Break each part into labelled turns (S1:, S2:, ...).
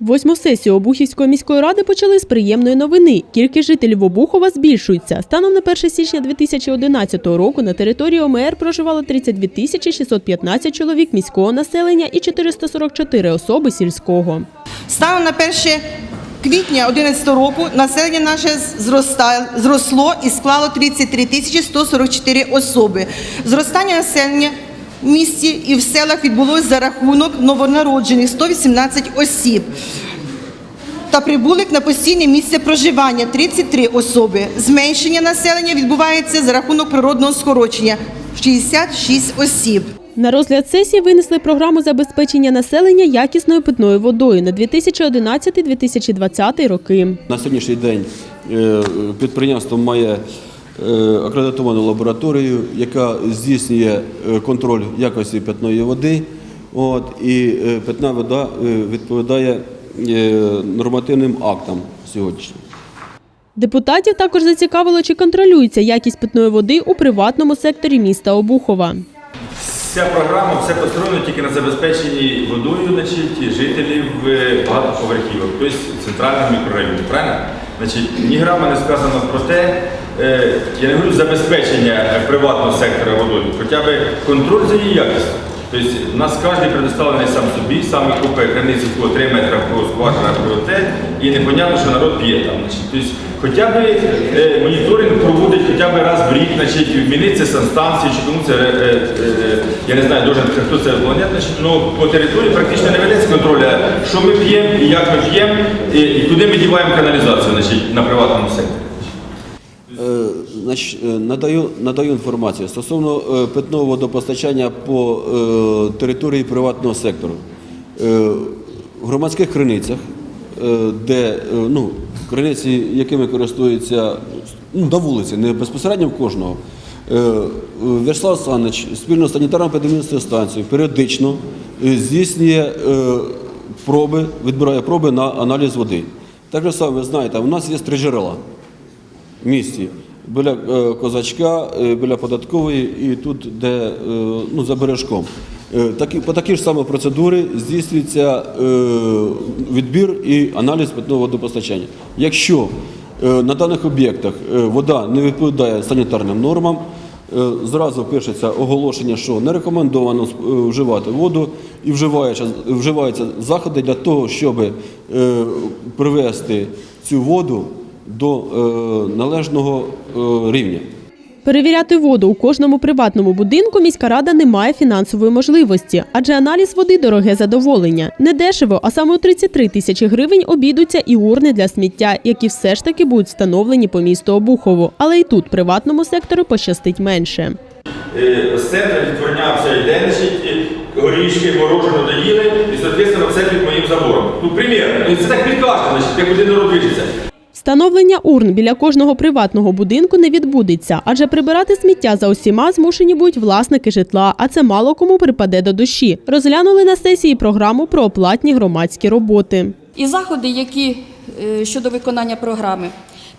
S1: Восьму сесію Обухівської міської ради почали з приємної новини. Кількість жителів Обухова збільшується. Станом на 1 січня 2011 року на території ОМР проживало 32 тисячі 615 чоловік міського населення і 444 особи сільського.
S2: Станом на 1 квітня 2011 року населення наше зросло і склало 33 тисячі 144 особи. Зростання населення в місті і в селах відбулось за рахунок новонароджених 118 осіб. Та прибулих на постійне місце проживання 33 особи. Зменшення населення відбувається за рахунок природного скорочення 66 осіб.
S1: На розгляд сесії винесли програму забезпечення населення якісною питною водою на 2011-2020 роки.
S3: На сьогоднішній день е, підприємство має акредитовану лабораторію, яка здійснює е, контроль якості питної води. От, і е, питна вода е, відповідає е, нормативним актам сьогоднішнім.
S1: Депутатів також зацікавило, чи контролюється якість питної води у приватному секторі міста Обухова.
S4: Вся програма, все построєно тільки на забезпеченні водою значить, жителів е, багатоповерхівок, тобто центральних мікрорайонів. Правильно? Значить, ні грама не сказано про те, е, я не говорю забезпечення приватного сектора водою, хоча б контроль за її якістю. Тобто у нас кожен предоставлений сам собі, сам купує криниці по 3 метри скважина по і непонятно, що народ п'є там. Тобто, хоча б е, моніторинг проводить хоча б раз в рік, значить, вміниться санстанції, чи кому це, е, е, я не знаю, дуже хто це виконує, значить, ну, по території практично не ведеться контроля, що ми п'ємо, і як ми п'ємо, і, і куди ми діваємо каналізацію значить, на приватному секторі.
S3: Е, надаю, надаю інформацію стосовно е, питного водопостачання по е, території приватного сектору. В громадських криницях, де ну, криниці, якими користуються ну, на вулиці, не безпосередньо в кожного. В'ячеслав Санич спільно з санітарно-епідеміологічною станцією періодично здійснює проби, відбирає проби на аналіз води. Так же саме, ви знаєте, у нас є три джерела в місті. Біля е, козачка, е, біля податкової і тут, де е, ну, за бережком. По такі ж самі процедури здійснюється відбір і аналіз питного водопостачання. Якщо на даних об'єктах вода не відповідає санітарним нормам, зразу пишеться оголошення, що не рекомендовано вживати воду і вживаються заходи для того, щоб привести цю воду до е, належного е, рівня.
S1: Перевіряти воду у кожному приватному будинку міська рада не має фінансової можливості, адже аналіз води дороге задоволення. Не дешево, а саме у 33 тисячі гривень обійдуться і урни для сміття, які все ж таки будуть встановлені по місту Обухову. Але і тут приватному сектору пощастить менше.
S4: Е, з центру відтворня все йде, горішки, морожено доїли, і, соответственно, все під моїм забором. Ну, примір, ну, це так де куди народ движеться.
S1: Встановлення урн біля кожного приватного будинку не відбудеться, адже прибирати сміття за усіма змушені будуть власники житла, а це мало кому припаде до душі. Розглянули на сесії програму про оплатні громадські роботи.
S5: І заходи, які е, щодо виконання програми.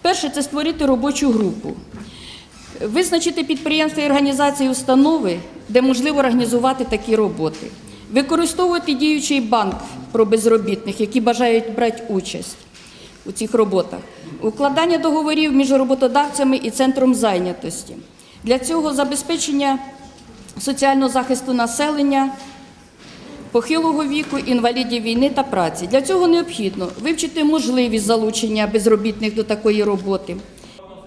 S5: Перше це створити робочу групу, визначити підприємства і організації установи, де можливо організувати такі роботи, використовувати діючий банк про безробітних, які бажають брати участь у цих роботах, укладання договорів між роботодавцями і центром зайнятості. Для цього забезпечення соціального захисту населення похилого віку, інвалідів війни та праці. Для цього необхідно вивчити можливість залучення безробітних до такої роботи.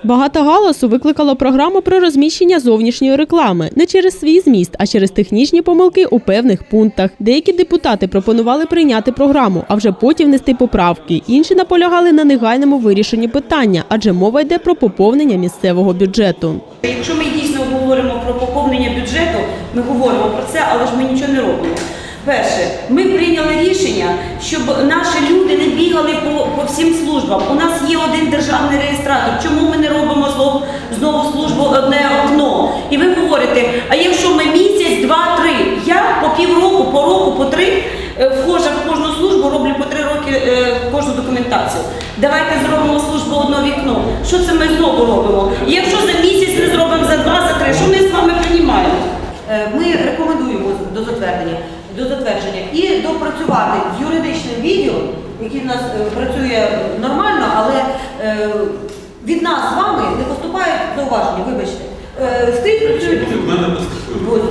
S1: Багато галасу викликала програма про розміщення зовнішньої реклами не через свій зміст, а через технічні помилки у певних пунктах. Деякі депутати пропонували прийняти програму, а вже потім внести поправки. Інші наполягали на негайному вирішенні питання, адже мова йде про поповнення місцевого бюджету.
S6: Якщо ми дійсно говоримо про поповнення бюджету, ми говоримо про це, але ж ми нічого не робимо. Перше, ми прийняли рішення, щоб наші люди не бігали по, по всім службам. У нас є один державний реєстратор. Чому ми не робимо знову, знову службу одне окно? І ви говорите, а якщо ми місяць, два, три, я по півроку, по року, по три е, вхожа в кожну службу, роблю по три роки е, кожну документацію. Давайте зробимо службу одно вікно. Що це ми знову робимо? І якщо за місяць не зробимо за два, за три, що ми з вами приймаємо? Е, Ми рекомендуємо до затвердження, до затвердження і допрацювати юридичним відділом який в нас е, працює нормально, але е, від нас з вами не поступають зауваження, вибачте. Е, Скрізь працюють.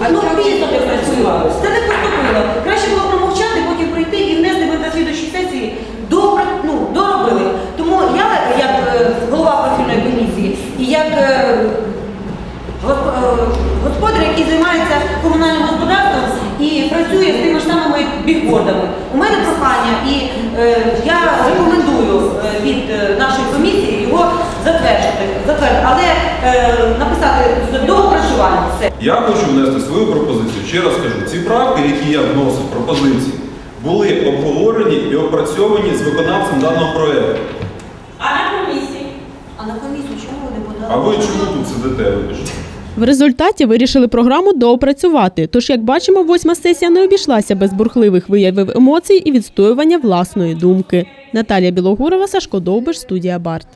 S6: А ну працювало. Це не поступило. Краще було промовчати, потім прийти і внести ви на слідчій сесії добре, ну, доробили. Тому я, як е, голова профільної комісії, і як е, е, господар, який займається комунальним господарством і працює з тими ж самими бігбордами. У мене прохання, і е, я рекомендую від нашої комісії його затвердити, затвердити, але написати з доопрацювання все.
S7: Я хочу внести свою пропозицію. Ще раз кажу, ці правки, які я вносив, пропозиції, були обговорені і опрацьовані з виконавцем даного проєкту.
S6: А на комісії? А на комісію чому ви не подали?
S7: А ви чому тут сидите, вибачте?
S1: В результаті вирішили програму доопрацювати. Тож, як бачимо, восьма сесія не обійшлася без бурхливих виявів емоцій і відстоювання власної думки. Наталія Білогурова, Сашко Довбиш, студія Барт.